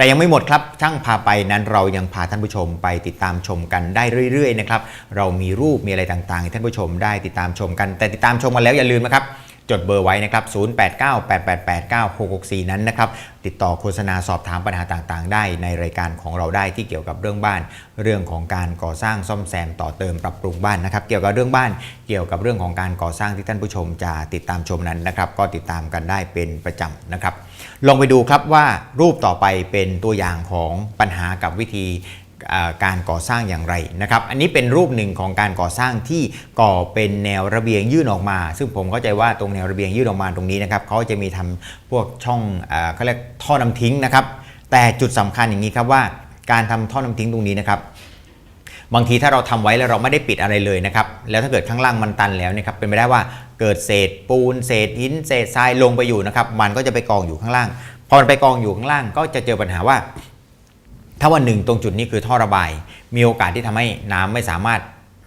แต่ยังไม่หมดครับช่างพาไปนั้นเรายังพาท่านผู้ชมไปติดตามชมกันได้เรื่อยๆนะครับเรามีรูปมีอะไรต่างๆให้ท่านผู้ชมได้ติดตามชมกัน แต่ติดตามชมกันแล้วอย่าลืมนะครับจดเบอร์ไว้นะครับ 0898889664 นั้นนะครับ ติดต่อโฆษณาสอบถามปัญหาต่างๆ ได้ในรายการของเราได้ที่เกี่ยวกับเรื่องบ้าน เรื่องของการก่อสร้างซ่อมแซมต่อเติมปรับปรุงบ้านนะครับ เกี่ยวกับเรื่องบ้าน เกี่ยวกับเรื่องของการก่อสร้างที่ท่านผู้ชมจะติดตามชมนั้นนะครับ ก็ติดตามกันได้เป็นประจำนะครับ ลองไปดูครับว่ารูปต่อไปเป็นตัวอย่างของปัญหากับวิธีการก่อสร้างอย่างไรนะครับ อันนี้เป็นรูปหนึ่งของการก่อสร้างที่ก่อเป็นแนวระเบียงยื่นออกมา ซึ่งผมเข้าใจว่าตรงแนวระเบียงยื่นออกมาตรงนี้นะครับเขาจะมีทำพวกช่องเขาเรียกท่อน้ำทิ้งนะครับ แต่จุดสำคัญอย่างนี้ครับว่าการทำท่อน้ำทิ้งตรงนี้นะครับ บางทีถ้าเราทำไว้แล้วเราไม่ได้ปิดอะไรเลยนะครับ แล้วถ้าเกิดข้างล่างมันตันแล้วเนะครับเป็นไปได้ว่าเกิดเศษปูนเศษหินเศษทรายลงไปอยู่นะครับ มันก็จะไปกองอยู่ข้างล่าง พอมันไปกองอยู่ข้างล่างก็จะเจอปัญหาว่า ถ้าวันหนึ่งตรงจุดนี้คือท่อระบาย มีโอกาสที่ทำให้น้ำไม่สามารถ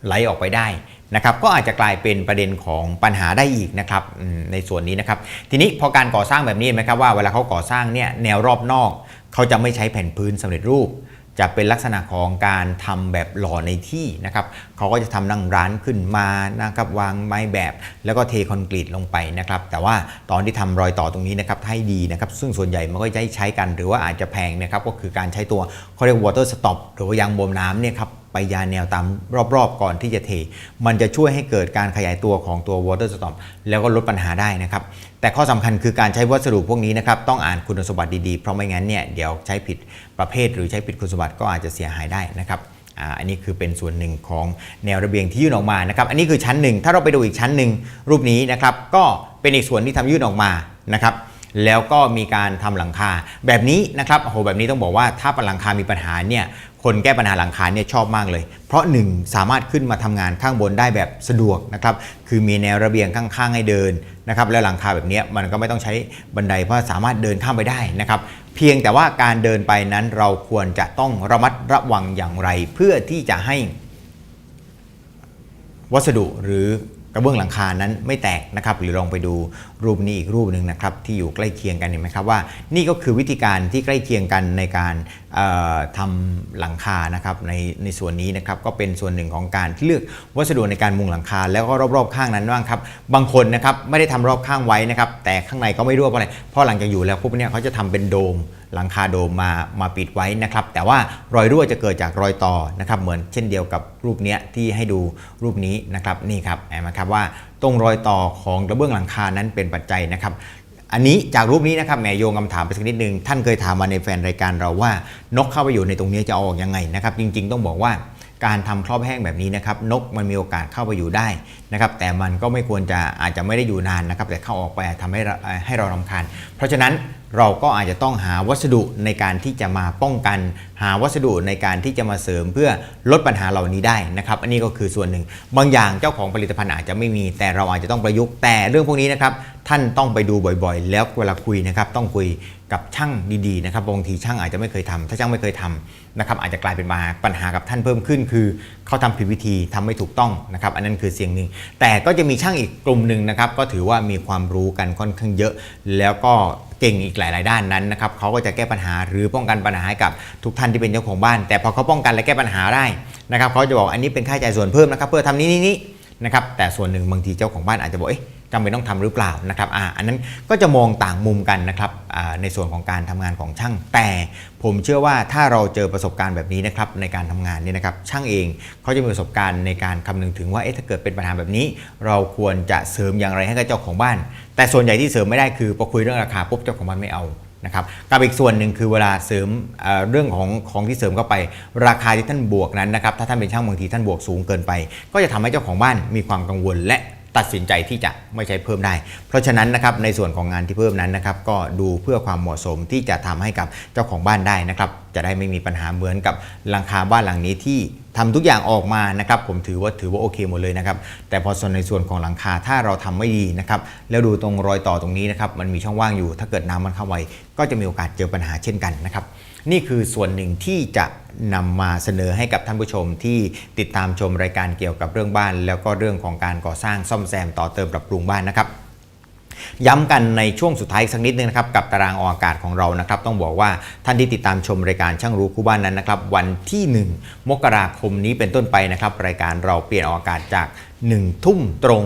ไหลออกไปได้นะครับก็อาจจะกลายเป็นประเด็นของปัญหาได้อีกนะครับในส่วนนี้นะครับ ทีนี้พอการก่อสร้างแบบนี้เห็นไหมครับว่าเวลาเขาก่อสร้างเนี่ยแนวรอบนอก เขาจะไม่ใช้แผ่นพื้นสำเร็จรูป จะเป็นลักษณะของการทำแบบหล่อในที่นะครับเขาก็จะทำนั่งร้านขึ้นมานะครับวางไม้แบบ แล้วก็เทคอนกรีตลงไปนะครับ แต่ว่าตอนที่ทำรอยต่อตรงนี้นะครับให้ดีนะครับ ซึ่งส่วนใหญ่มันก็จะใช้กันหรือว่าอาจจะแพงนะครับก็คือการใช้ตัวเขาเรียก water stop หรือว่ายางบวมน้ำเนี่ยครับ ไปยาแนวตามรอบๆ ก่อนที่จะเท มันจะช่วยให้เกิดการขยายตัวของตัว water stop แล้วก็ลดปัญหาได้นะครับ แต่ข้อสำคัญคือการใช้วัสดุพวกนี้นะครับ ต้องอ่านคุณสมบัติดีๆ เพราะไม่งั้นเนี่ยเดี๋ยวใช้ผิดประเภท หรือใช้ผิดคุณสมบัติก็อาจจะเสียหายได้นะครับอันนี้คือเป็นส่วนหนึ่งของแนวระเบียงที่ยื่นออกมานะครับ อันนี้คือชั้นหนึ่งถ้าเราไปดูอีกชั้นหนึ่งรูปนี้นะครับ ก็เป็นอีกส่วนที่ทำยื่นออกมานะครับ แล้วก็มีการทำหลังคา แบบนี้นะครับโอ้โหแบบนี้ต้องบอกว่าถ้าหลังคามีปัญหาเนี่ยคนแก้ปัญหาหลังคาเนี่ยชอบมากเลย เพราะหนึ่งสามารถขึ้นมาทำงานข้างบนได้แบบสะดวกนะครับคือมีแนวระเบียงข้างๆให้เดินนะครับแล้วหลังคาแบบนี้มันก็ไม่ต้องใช้บันไดเพราะสามารถเดินข้ามไปได้นะครับเพียงแต่ว่าการเดินไปนั้นเราควรจะต้องระมัดระวังอย่างไร เพื่อที่จะให้วัสดุหรือ กระเบื้องหลังคานั้นไม่แตกนะครับหรือลองไปดูรูปนี้อีกรูปหนึ่งนะครับที่อยู่ใกล้เคียงกันเห็นไหมครับว่า นี่ก็คือวิธีการที่ใกล้เคียงกันในการเอ่อทำหลังคานะครับในในส่วนนี้นะครับก็เป็นส่วนหนึ่งของการที่เลือกวัสดุในการมุงหลังคา แล้วก็รอบๆข้างนั้นบ้างครับบางคนนะครับไม่ได้ทำรอบข้างไว้นะครับแต่ข้างในก็ไม่รั่วเพราะอะไรเพราะหลังจากอยู่แล้วปุ๊บเนี่ยเขาจะทำเป็นโดม หลังคาโดมมามาปิดไว้นะครับ แต่ว่ารอยรั่วจะเกิดจากรอยต่อนะครับ เหมือนเช่นเดียวกับรูปเนี้ยที่ให้ดูรูปนี้นะครับนี่ครับเห็นไหมครับว่าตรงรอยต่อของกระเบื้องหลังคานั้นเป็นปัจจัยนะครับอันนี้จากรูปนี้นะครับแหมโยงคำถามไปสักนิดนึง ท่านเคยถามมาในแฟนรายการเราว่านกเข้าไปอยู่ในตรงนี้จะออกยังไงนะครับจริง ๆ ต้องบอกว่าการทำครอบแห้งแบบนี้นะครับนกมันมีโอกาสเข้าไปอยู่ได้นะครับแต่มันก็ไม่ควรจะอาจจะไม่ได้อยู่นานนะครับแต่เข้าออกไปทำให้ให้เรารำคาญ เพราะฉะนั้น เราก็อาจจะต้องหาวัสดุในการที่จะมาป้องกัน หาวัสดุในการที่จะมาเสริมเพื่อลดปัญหาเหล่านี้ได้นะครับ อันนี้ก็คือส่วนหนึ่ง บางอย่างเจ้าของผลิตภัณฑ์อาจจะไม่มี แต่เราอาจจะต้องประยุกต์แต่เรื่องพวกนี้นะครับท่านต้องไปดูบ่อยๆ แล้วเวลาคุยนะครับต้องคุยกับช่างดีๆนะครับบางทีช่างอาจจะไม่เคยทำถ้าช่างไม่เคยทำนะครับอาจจะกลายเป็นมาปัญหากับท่านเพิ่มขึ้น คือเขาทำผิดวิธีทำไม่ถูกต้องนะครับ อันนั้นคือเสียงหนึ่งแต่ก็จะมีช่างอีกกลุ่มหนึ่งนะครับก็ถือว่ามีความรู้กันค่อนข้างเยอะ แล้วก็ เก่งอีกหลาย ๆ ด้านนั้นนะครับเขาก็จะแก้ปัญหาหรือป้องกันปัญหาให้กับทุกท่านที่เป็นเจ้าของบ้าน แต่พอเขาป้องกันและแก้ปัญหาได้นะครับเขาจะบอกอันนี้เป็นค่าใช้จ่ายส่วนเพิ่มนะครับ เพื่อทำนี้นี้นี้นะครับแต่ส่วนหนึ่งบางทีเจ้าของบ้านอาจจะบอกเอ๊ะ จำเป็นต้องทำหรือเปล่านะครับอ่าอันนั้นก็จะมองต่างมุมกันนะครับในส่วนของการทำงานของช่าง แต่ผมเชื่อว่าถ้าเราเจอประสบการณ์แบบนี้นะครับในการทำงานเนี่ยนะครับช่างเองเขาจะมีประสบการณ์ในการคำนึงถึงว่าเอ๊ะถ้าเกิดเป็นปัญหาแบบนี้ เราควรจะเสริมอย่างไรให้กับเจ้าของบ้าน แต่ส่วนใหญ่ที่เสริมไม่ได้คือพอคุยเรื่องราคาปุ๊บเจ้าของบ้านไม่เอานะครับกับอีกส่วนหนึ่งคือเวลาเสริมเเรื่องของของที่เสริมเข้าไป ราคาที่ท่านบวกนั้นนะครับถ้าท่านเป็นช่างบางทีท่านบวกสูงเกินไป ก็จะทำให้เจ้าของบ้านมีความกังวล และ ตัดสินใจที่จะไม่ใช้เพิ่มได้ เพราะฉะนั้นนะครับในส่วนของงานที่เพิ่มนั้นนะครับก็ดูเพื่อความเหมาะสมที่จะทำให้กับเจ้าของบ้านได้นะครับจะได้ไม่มีปัญหาเหมือนกับหลังคาบ้านหลังนี้ที่ทำทุกอย่างออกมานะครับผมถือว่าถือว่าโอเคหมดเลยนะครับแต่พอส่วนในส่วนของหลังคาถ้าเราทำไม่ดีนะครับแล้วดูตรงรอยต่อตรงนี้นะครับมันมีช่องว่างอยู่ ถ้าเกิดน้ำมันเข้าไปก็จะมีโอกาสเจอปัญหาเช่นกันนะครับ นี่คือส่วนหนึ่งที่จะนำมาเสนอให้กับท่านผู้ชมที่ติดตามชมรายการเกี่ยวกับเรื่องบ้าน แล้วก็เรื่องของการก่อสร้างซ่อมแซมต่อเติมปรับปรุงบ้านนะครับย้ำกันในช่วงสุดท้ายสักนิดนึงนะครับกับตารางออกอากาศของเรานะครับ ต้องบอกว่าท่านที่ติดตามชมรายการช่างรู้คู่บ้านนั้นนะครับ วันที่ 1 มกราคมนี้เป็นต้นไปนะครับ รายการเราเปลี่ยนออกอากาศจาก 1 ทุ่มตรง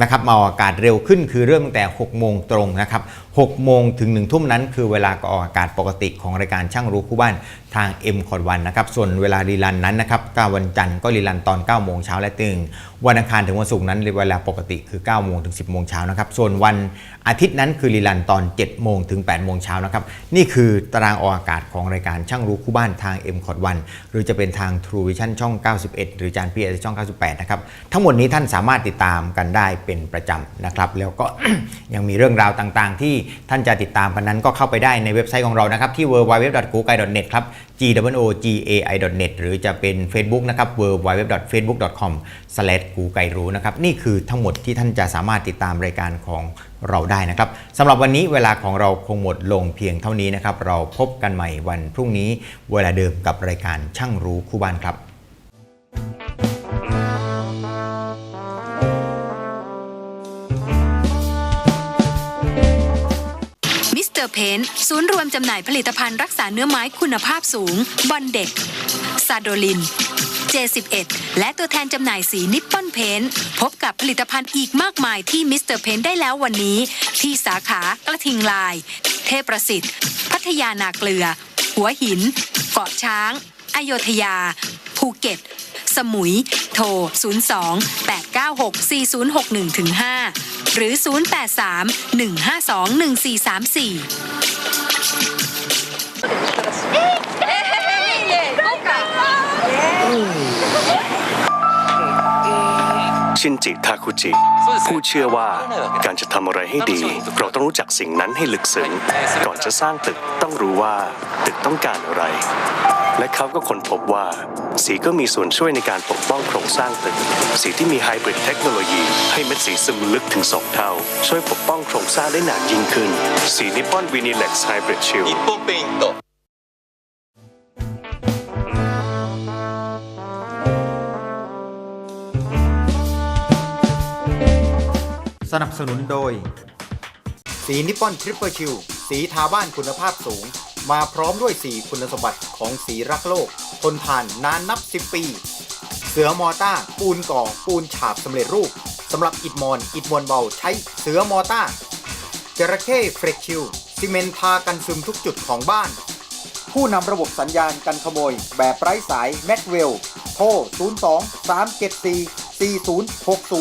นะครับมาออกอากาศเร็วขึ้นคือเริ่มตั้งแต่ 6 โมงตรงนะครับ 6 โมงถึง 1 ทุ่มนั้น คือเวลาออกอากาศปกติของรายการช่างรู้คู่บ้าน ทาง M คอดวันนะครับ ส่วนเวลารีลันนั้นนะครับก้าวันจันทร์ก็รีลันตอน 9 โมงเช้าและตึง วันอังคารถึงวันศุกร์นั้นเวลาปกติคือ 9 โมงถึง 10 โมงเช้านะครับ ส่วนวันอาทิตย์นั้นคือรีลันตอน 7 โมงถึง 8 โมงเช้านะครับ นี่คือตารางออกอากาศของรายการช่างรู้คู่บ้านทาง M คอดวันหรือจะเป็นทาง True Vision ช่อง 91 หรือจานพีเอช่อง 98 นะครับ ทั้งหมดนี้ท่านสามารถติดตามกันได้เป็นประจำนะครับ แล้วก็ยังมีเรื่องราวต่างๆ ที่ท่านจะติดตามกันนั้นก็เข้าไปได้ในเว็บไซต์ของเรานะครับที่ www.gugai.net ครับ g w o g a i net หรือจะเป็น Facebook นะครับ www.facebook.com g u g a i r u นะครับ นี่คือทั้งหมดที่ท่านจะสามารถติดตามรายการของเราได้นะครับสำหรับวันนี้เวลาของเราคงหมดลงเพียงเท่านี้นะครับ เราพบกันใหม่วันพรุ่งนี้เวลาเดิมกับรายการช่างรู้คู่บ้านครับ เพนศูนย์รวมจำหน่ายผลิตภัณฑ์รักษาเนื้อไม้คุณภาพสูง บอนเด็ก ซาโดลิน J11 และตัวแทนจำหน่ายสีนิปปอนเพนพบกับผลิตภัณฑ์อีกมากมายที่มิสเตอร์เพนได้แล้ววันนี้ ที่สาขากระทิงลาย เทพประสิทธิ์ พัทยานาเกลือ หัวหิน เกาะช้าง อโยธยา ภูเก็ต สมุย โทร 028964061-5 หรือ 083 152 1434 ชินจิทาคุจิ ผู้เชื่อว่าการจะทำอะไรให้ดี เราต้องรู้จักสิ่งนั้นให้ลึกซึ้งก่อนจะสร้างตึกต้องรู้ว่าตึกต้องการอะไร และเขาก็ค้นพบว่า สีก็มีส่วนช่วยในการปกป้องโครงสร้างตึก สีที่มีไฮบริดเทคโนโลยี ให้เม็ดสีซึมลึกถึง 2 เท่า ช่วยปกป้องโครงสร้างได้หนานยิ่งขึ้น สีนิปปอนวินิเล็กซ์ไฮบริดชิลนิสนับสนุนโดย สีนิปปอนทริปเปอร์ชิลสีทาบ้านคุณภาพสูง มาพร้อมด้วยสีคุณสมบัติของสีรักโลก ทนทานนานนับ 10 ปี เสือมอต้า ปูนก่อ ปูนฉาบสำเร็จรูปสำหรับอิฐมอน อิฐมอนเบาใช้เสือมอต้าจระเข้เฟรชชิลซีเมนทากันซึมทุกจุดของบ้าน ผู้นำระบบสัญญาณกันขโมย แบบไร้สายแม็กเวล โทร 02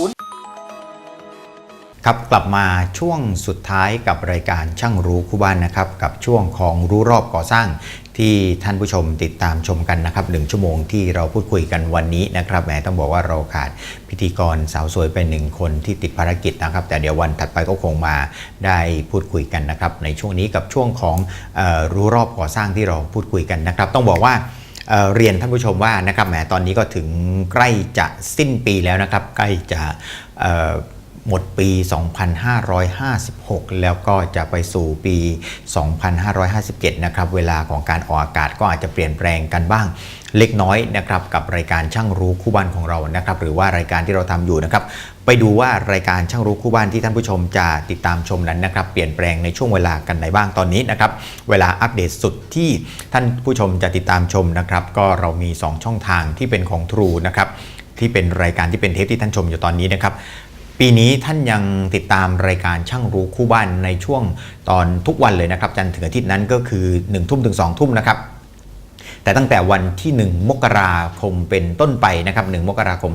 374 4060 ครับกลับมาช่วงสุดท้ายกับรายการช่างรู้คู่บ้านนะครับ กับช่วงของรู้รอบก่อสร้างที่ท่านผู้ชมติดตามชมกันนะครับหนึ่งชั่วโมงที่เราพูดคุยกันวันนี้นะครับแหมต้องบอกว่าเราขาดพิธีกรสาวสวยไปหนึ่งคนที่ติดภารกิจนะครับ แต่เดี๋ยววันถัดไปก็คงมาได้พูดคุยกันนะครับ ในช่วงนี้กับช่วงของออรู้รอบก่อสร้างที่เราพูดคุยกันนะครับ ต้องบอกว่าเเรียนท่านผู้ชมว่านะครับแหมตอนนี้ก็ถึงใกล้จะสิ้นปีแล้วนะครับ ใกล้จะ หมดปี 2556 แล้วก็จะไปสู่ปี 2557 นะครับ เวลาของการออกอากาศก็อาจจะเปลี่ยนแปลงกันบ้างเล็กน้อยนะครับกับรายการช่างรู้คู่บ้านของเรานะครับ หรือว่ารายการที่เราทำอยู่นะครับ ไปดูว่ารายการช่างรู้คู่บ้านที่ท่านผู้ชมจะติดตามชมนั้นนะครับ เปลี่ยนแปลงในช่วงเวลากันไหนบ้างตอนนี้นะครับ เวลาอัปเดตสุดที่ท่านผู้ชมจะติดตามชมนะครับ ก็เรามี 2 ช่องทางที่เป็นของ True นะครับที่เป็นรายการที่เป็นเทปที่ท่านชมอยู่ตอนนี้นะครับ ปีนี้ท่านยังติดตามรายการช่างรู้คู่บ้านในช่วงตอนทุกวันเลยนะครับ จันทร์ถึงอาทิตย์นั้นก็คือ1ทุ่มถึง2ทุ่มนะครับ แต่ตั้งแต่วันที่ 1 มกราคมเป็นต้นไปนะครับ 1 มกราคม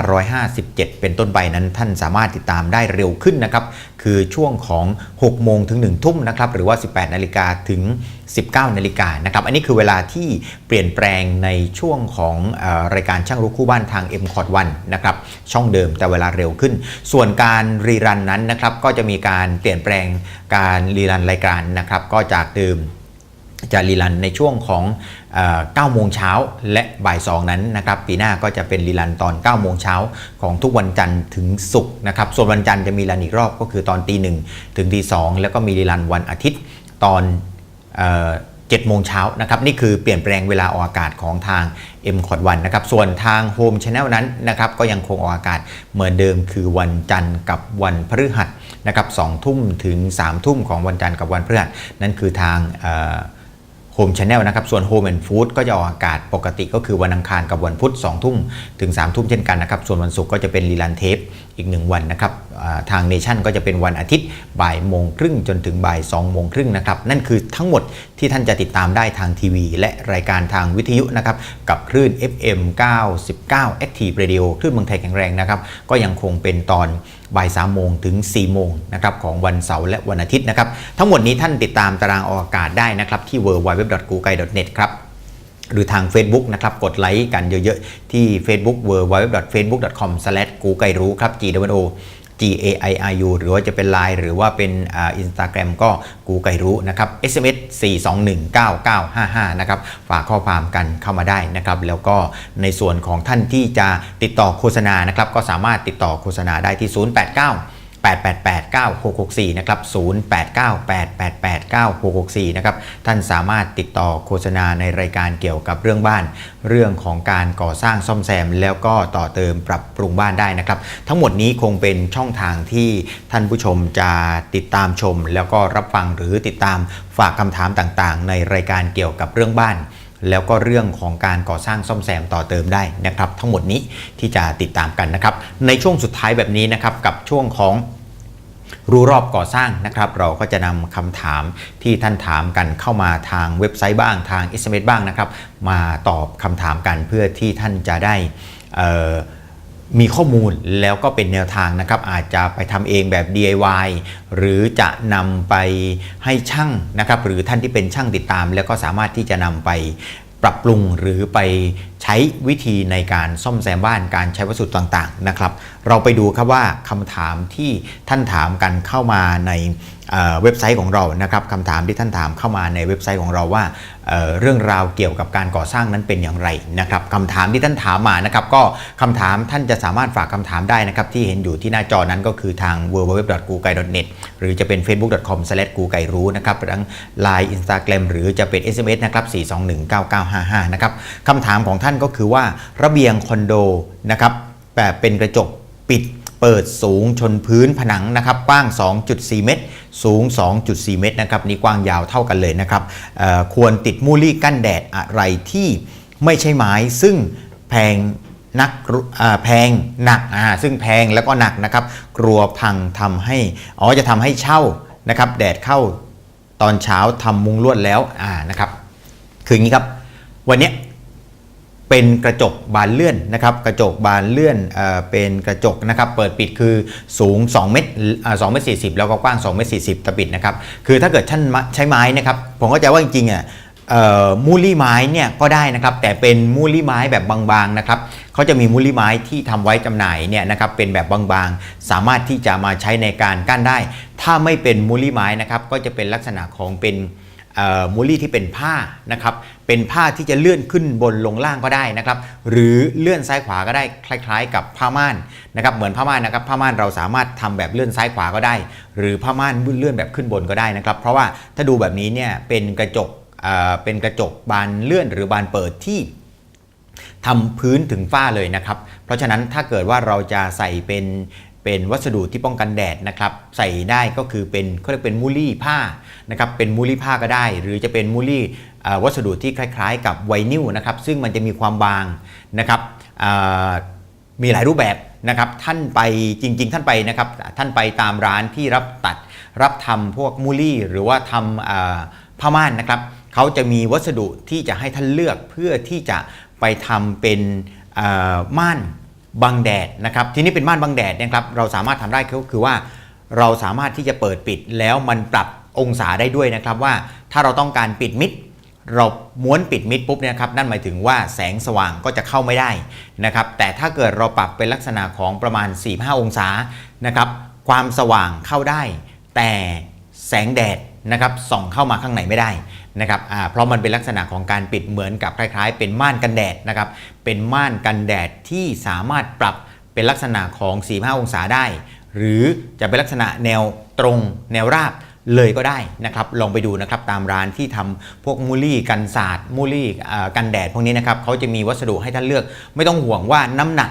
2557 เป็นต้นไปนั้นท่านสามารถติดตามได้เร็วขึ้นนะครับ คือช่วงของ 6 โมงถึง 1 ทุ่มนะครับ หรือว่า 18 นาฬิกาถึง 19 นาฬิกานะครับ อันนี้คือเวลาที่เปลี่ยนแปลงในช่วงของออรายการช่างรู้คู่บ้านทาง m c o t 1นะครับ ช่องเดิมแต่เวลาเร็วขึ้น ส่วนการรีรันนั้นนะครับ ก็จะมีการเปลี่ยนแปลงการรีรันรายการนะครับ ก็จากเดิม จะรีรันในช่วงของเอ่อ9โมงเช้าและบ่าย2นั้นนะครับปีหน้าก็จะเป็นรีรันตอน9โมงเช้าของทุกวันจันทร์ถึงศุกร์นะครับส่วนวันจันทร์จะมีรันอีกรอบก็คือตอนตีหนึ่งถึงตีสองแล้วก็มีรีรันวันอาทิตย์ตอนเอ่อ7โมงเช้านะครับนี่คือเปลี่ยนแปลงเวลาออกอากาศของทาง m c o t 1นะครับส่วนทาง Home Channel นั้นนะครับก็ยังคงออกอากาศเหมือนเดิมคือวันจันทร์กับวันพฤหัสนะครับ2ทุ่มถึง3ทุ่มของวันจันทร์กับวันพฤหัสนั่นคือทางโฮมช n แนลนะครับ ส่วน Home and Food ก็จะออกอากาศปกติก็คือวันอังคารกับวันพุธ2ทุ่มถึง3ทุ่มเช่นกันนะครับ ส่วนวันศุกร์ก็จะเป็นรีลันเทปอีก 1 วันนะครับ ทางเนชั่นก็จะเป็นวันอาทิตย์บ่ายโมงครึ่งจนถึงบ่าย2โมงครึ่งนะครับนั่นคือทั้งหมดที่ท่านจะติดตามได้ทางทีวี และรายการทางวิทยุนะครับกับคลื่น FM 99 Active Radio คลื่นเมืองไทยแข็งแรงนะครับก็ยังคงเป็นตอนบ่าย3โมงถึง 4 โมงนะครับของวันเสาร์และวันอาทิตย์นะครับทั้งหมดนี้ท่านติดตามตารางออกอากาศได้นะครับที่ www.gugai.net ครับหรือทาง Facebook นะครับ กดไลค์กันเยอะ ๆ ที่ Facebook w w w f a c e b o o k c o m กูไกรู้ครับ G W O G A I R U หรือว่าจะเป็น Line หรือว่าเป็นอินสตาแกรมก็กูไกรู้นะครับ SMS 4219955 นะครับฝากข้อความกันเข้ามาได้นะครับแล้วก็ในส่วนของท่านที่จะติดต่อโฆษณานะครับก็สามารถติดต่อโฆษณาได้ที่ 089 8889664 นะครับ 0898889664 นะครับ ท่านสามารถติดต่อโฆษณาในรายการเกี่ยวกับเรื่องบ้าน เรื่องของการก่อสร้างซ่อมแซม แล้วก็ต่อเติมปรับปรุงบ้านได้นะครับ ทั้งหมดนี้คงเป็นช่องทางที่ท่านผู้ชมจะติดตามชม แล้วก็รับฟังหรือติดตามฝากคำถามต่างๆ ในรายการเกี่ยวกับเรื่องบ้านแล้วก็เรื่องของการก่อสร้างซ่อมแซมต่อเติมได้นะครับ ทั้งหมดนี้ที่จะติดตามกันนะครับ ในช่วงสุดท้ายแบบนี้นะครับกับช่วงของ รู้รอบก่อสร้างนะครับ เราก็จะนำคำถามที่ท่านถามกันเข้ามาทางเว็บไซต์บ้างทาง SMS บ้างนะครับ มาตอบคำถามกันเพื่อที่ท่านจะได้มีข้อมูลแล้วก็เป็นแนวทางนะครับ อาจจะไปทำเองแบบ DIY หรือจะนำไปให้ช่างนะครับ หรือท่านที่เป็นช่างติดตาม แล้วก็สามารถที่จะนำไปปรับปรุงหรือไปใช้วิธีในการซ่อมแซมบ้านการใช้วัสดุต่างๆนะครับ เราไปดูครับว่าคำถามที่ท่านถามกันเข้ามาในเเว็บไซต์ของเรานะครับคำถามที่ท่านถามเข้ามาในเว็บไซต์ของเราว่าเเรื่องราวเกี่ยวกับการก่อสร้างนั้นเป็นอย่างไรนะครับคำถามที่ท่านถามมานะครับก็คำถามท่านจะสามารถฝากคำถามได้นะครับที่เห็นอยู่ที่หน้าจอนั้นก็คือทาง www.gugai.net หรือจะเป็น facebook.com/gu ไก่รู้นะครับทั้ง Line Instagram หรือจะเป็น SMS นะครับ4219955 นะครับคำถามของท่านก็คือว่าระเบียงคอนโดนะครับแบบเป็นกระจกปิดเปิดสูงชนพื้นผนังนะครับกว้าง 2.4 เมตร สูง 2.4 เมตรนะครับนี่กว้างยาวเท่ากันเลยนะครับควรติดมูลี่กั้นแดดอะไรที่ไม่ใช่ไม้ซึ่งแพงนักแพงหนักซึ่งแพงแล้วก็หนักนะครับ กลัวพังทำให้อ๋อจะทำให้เช่านะครับแดดเข้าตอนเช้าทำมุงลวดแล้วอ่านะครับคืออย่างนี้ครับ วันนี้ เป็นกระจกบานเลื่อนนะครับกระจกบานเลื่อนเอเป็นกระจกนะครับเปิดปิดคือสูง 2 เมตรสอ่า2เมตร40แล้วก็กว้าง2เมตร40ตะปิดนะครับคือถ้าเกิดท่านใช้ไม้นะครับผมก็จะว่าจริงๆอะมูลลี่ไม้เนี่ยก็ได้นะครับแต่เป็นมูลลี่ไม้แบบบางๆนะครับเขาจะมีมูลลี่ไม้ที่ทำไว้จำหน่ายเนี่ยนะครับเป็นแบบบางๆ สามารถที่จะมาใช้ในการกั้นได้ ถ้าไม่เป็นมูลลี่ไม้นะครับก็จะเป็นลักษณะของเป็น มูลลี่ที่เป็นผ้านะครับเป็นผ้าที่จะเลื่อนขึ้นบนลงล่างก็ได้นะครับหรือเลื่อนซ้ายขวาก็ได้คล้าย ๆ กับผ้าม่านนะครับเหมือนผ้าม่านนะครับผ้าม่านเราสามารถทำแบบเลื่อนซ้ายขวาก็ได้ หรือผ้าม่านเลื่อนแบบขึ้นบนก็ได้นะครับ เพราะว่าถ้าดูแบบนี้เนี่ยเป็นกระจกเเป็นกระจกบานเลื่อนหรือบานเปิดที่ทำพื้นถึงฝ้าเลยนะครับ เพราะฉะนั้นถ้าเกิดว่าเราจะใส่เป็น เป็นวัสดุที่ป้องกันแดดนะครับใส่ได้ก็คือเป็นเขาเรียกเป็นมูลี่ผ้านะครับเป็นมูลี่ผ้าก็ได้ หรือจะเป็นมูลี่วัสดุที่คล้ายๆ กับไวนิลนะครับซึ่งมันจะมีความบางนะครับมีหลายรูปแบบนะครับท่านไปจริง ๆ ท่านไปนะครับท่านไปตามร้านที่รับตัดรับทำพวกมูลี่ หรือว่าทำผ้าม่านนะครับเขาจะมีวัสดุที่จะให้ท่านเลือกเพื่อที่จะไปทำเป็นม่าน บังแดดนะครับทีนี้เป็นม่านบังแดดเนะครับเราสามารถทำได้ก็คือว่า เราสามารถที่จะเปิดปิดแล้วมันปรับองศาได้ด้วยนะครับว่าถ้าเราต้องการปิดมิดเราม้วนปิดมิดปุ๊บเนี่ยครับนั่นหมายถึงว่าแสงสว่างก็จะเข้าไม่ได้นะครับแต่ถ้าเกิดเราปรับเป็นลักษณะของประมาณ 4-5 องศานะครับความสว่างเข้าได้ แต่แสงแดดนะครับส่องเข้ามาข้างในไม่ได้ นะครับเพราะมันเป็นลักษณะของการปิดเหมือนกับคล้ายๆ เป็นม่านกันแดดนะครับเป็นม่านกันแดดที่สามารถปรับเป็นลักษณะของ 4-5 องศาได้ หรือจะเป็นลักษณะแนวตรงแนวราบเลยก็ได้นะครับ ลองไปดูนะครับตามร้านที่ทำพวกมูลี่กันศาสตร์มูลี่กันแดดพวกนี้นะครับเขาจะมีวัสดุให้ท่านเลือก ไม่ต้องห่วงว่าน้ำหนัก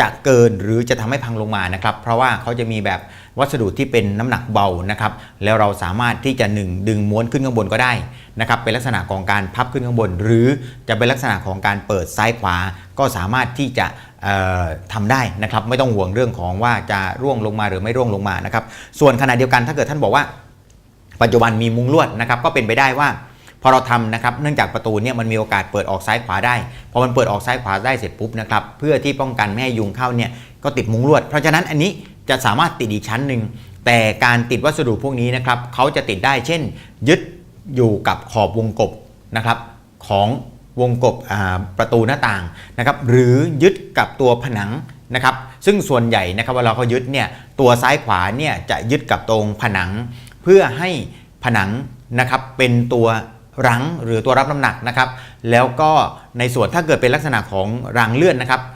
จะเกินหรือจะทำให้พังลงมานะครับ เพราะว่าเขาจะมีแบบวัสดุที่เป็นน้ำหนักเบานะครับ แล้วเราสามารถที่จะหนึ่งดึงม้วนขึ้นข้างบนก็ได้นะครับ เป็นลักษณะของการพับขึ้นข้างบน หรือจะเป็นลักษณะของการเปิดซ้ายขวา ก็สามารถที่จะเอ่อทำได้นะครับ ไม่ต้องห่วงเรื่องของว่าจะร่วงลงมาหรือไม่ร่วงลงมานะครับ ส่วนขณะเดียวกันถ้าเกิดท่านบอกว่า ปัจจุบันมีมุ้งลวดนะครับ ก็เป็นไปได้ว่า พอเราทำนะครับเนื่องจากประตูเนี่ยมันมีโอกาสเปิดออกซ้ายขวาได้พอมันเปิดออกซ้ายขวาได้เสร็จปุ๊บนะครับเพื่อที่ป้องกันไม่ให้ยุงเข้าเนี่ยก็ติดมุ้งลวด เพราะฉะนั้นอันนี้จะสามารถติดอีกชั้นหนึ่งแต่การติดวัสดุพวกนี้นะครับเขาจะติดได้เช่น ยึดอยู่กับขอบวงกบนะครับของวงกบประตูหน้าต่างนะครับหรือยึดกับตัวผนังนะครับซึ่งส่วนใหญ่นะครับเวลาเขายึดเนี่ยตัวซ้ายขวาเนี่ยจะยึดกับตรงผนัง เพื่อให้ผนังนะครับเป็นตัว รั้งหรือตัวรับน้ำหนักนะครับแล้วก็ในส่วนถ้าเกิดเป็นลักษณะของรางเลื่อนนะครับ